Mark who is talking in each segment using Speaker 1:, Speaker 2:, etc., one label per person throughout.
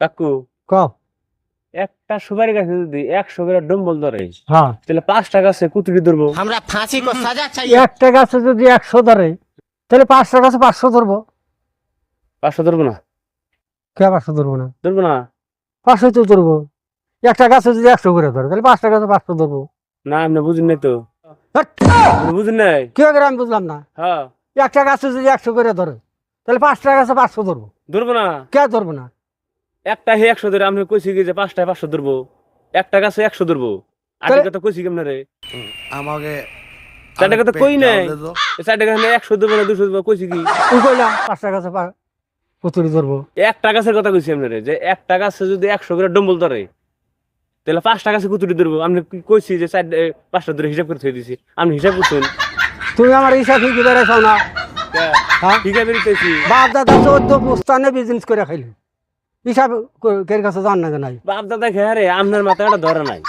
Speaker 1: কাকু
Speaker 2: ক
Speaker 1: একটা সুপারি গাছ যদি একশো গ্রাম ডম্বল ধরে
Speaker 2: হ্যাঁ।
Speaker 1: তাহলে পাঁচটা গাছে কুতুরি ধরবো।
Speaker 3: আমরা ফাঁসি সাজা চাই।
Speaker 2: একটা গাছে যদি একশো ধরে তাহলে পাঁচটা গাছে পাঁচশো ধরবো।
Speaker 1: পাঁচশো ধরবো না?
Speaker 2: কে পাঁচশো ধরবো না?
Speaker 1: ধরবো না?
Speaker 2: পাঁচশো তো ধরবো। একটা গাছে যদি একশো করে ধরে তাহলে পাঁচটা গাছে পাঁচশো ধরবো।
Speaker 1: না আপনি বুঝুন নাই তো বুঝুন। নাই
Speaker 2: কেউ করে আমি বুঝলাম না।
Speaker 1: হ্যাঁ।
Speaker 2: একটা গাছে যদি একশো করে ধরে তাহলে পাঁচটা গাছে পাঁচশো ধরবো।
Speaker 1: ধরবো না?
Speaker 2: কে ধরবো না?
Speaker 1: একটা হে একশো ধরে আপনি কইছি কি যে পাঁচটায় পাঁচশো ধরবো। একটা গাছে একশো ধরবো। আগে কথা কইছি কেমন রে?
Speaker 4: আমাকে
Speaker 1: চারটে কথা কই নাই? চারটে গাছে একশো ধরবো না দুশো ধরবো কইছি কি?
Speaker 2: পাঁচটা গাছে ধরবো।
Speaker 1: একটা গাছের কথা কইছি আপনারে যে একটা গাছে যদি একশো করে ডম্বল ধরে তাহলে পাঁচটা গাছে কুতুরি ধরবো। আপনি কি কইছি যে চার পাঁচটা ধরে হিসাব করে থই দিছি। আপনি হিসাব করছেন
Speaker 2: তুমি আমার হিসাব কি বেড়াইছাও না? হ্যাঁ?
Speaker 1: ঠিক আছে
Speaker 2: বাপ দাদা চোদ্দ পুস্তানে বিজনেস করে খাইলি। হিসাব কের কাছে জান না নাই?
Speaker 1: বাপ দাদা খেয়ে আপনার মাথাটা ধরে নাই।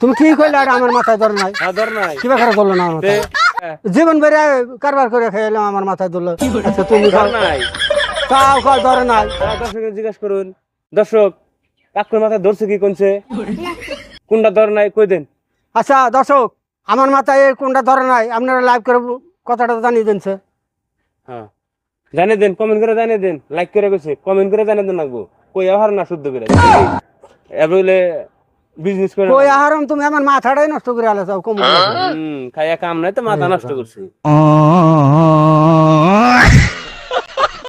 Speaker 2: তুমি কি কইলে আর আমার মাথায় ধরে নাই?
Speaker 1: আর ধরে নাই।
Speaker 2: কিবা করে ধরলো না আমার জীবন বেড়ে কারবার করে খাইলাম আমার মাথায় ধরলো। আচ্ছা তুমি
Speaker 1: নাই।
Speaker 2: তাও কয় ধরে নাই?
Speaker 1: হ্যাঁ, জিজ্ঞেস করুন। দর্শক কাকুর মাথায় ধরছে কি কোনছে? কোনটা ধরে নাই কই দেন?
Speaker 2: আচ্ছা দর্শক আমার মাথায় কোনটা ধরে নাই? আপনারা লাইভ করে কথাটা জানিয়ে দিনছে
Speaker 1: হ্যাঁ। জানিয়ে দেন কমেন্ট করে জানিয়ে দেন লাইক করে গেছে কমেন্ট করে জানিয়ে দেন লাগবো। কই আহার না শুদ্ধ করে? এবলে বিজনেস করে
Speaker 2: কই আহারম তুমি আমার মাথাটাই নষ্ট করে আলো সব কম।
Speaker 1: হুম খাইয়া কাম নাই তো মাথা নষ্ট করছি।